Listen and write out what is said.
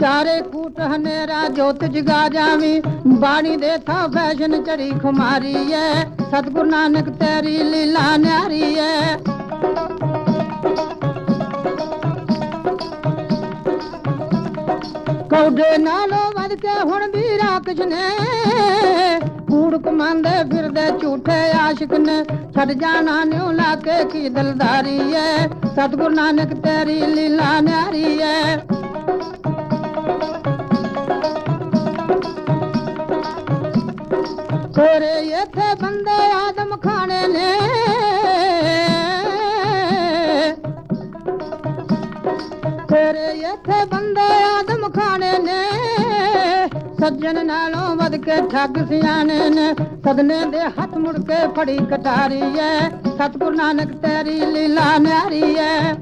ਚਾਰੇ ਕੂਟ ਹਨੇਰਾ ਜੋਤ ਜਗਾ ਜਾਵੀ, ਬਾਣੀ ਦੇ ਥਾ ਵੈਸ਼ਨ ਚੜੀ ਖੁਮਾਰੀ ਐ ਸਤਿਗੁਰੂ ਨਾਨਕ ਤੇਰੀ ਲੀਲਾ ਨਿਆਰੀ ਐ ਕੌਡੇ ਨਾਲੋਂ ਵੱਧ ਕੇ ਹੁਣ ਵੀਰਾ ਰਾਖਸ਼ ਨੇ। मांदे फिरदे झूठे आशिक ने छड़ जाना न्यू लाके की दिलदारी है सतगुरु नानक तेरी लीला न्यारी है कोरे इथे बंदे आदम खाने ने कोरे इथे बंदे आदम खाने ਸੱਜਣ ਨਾਲੋਂ ਵੱਧ ਕੇ ਠੱਗ ਸਿਆਣੇ ਨੇ। ਸਦਨੇ ਦੇ ਹੱਥ ਮੁੜ ਕੇ ਫੜੀ ਕਟਾਰੀ ਐ। ਸਤਿਗੁਰੂ ਨਾਨਕ ਤੇਰੀ ਲੀਲਾ ਨਿਆਰੀ ਐ।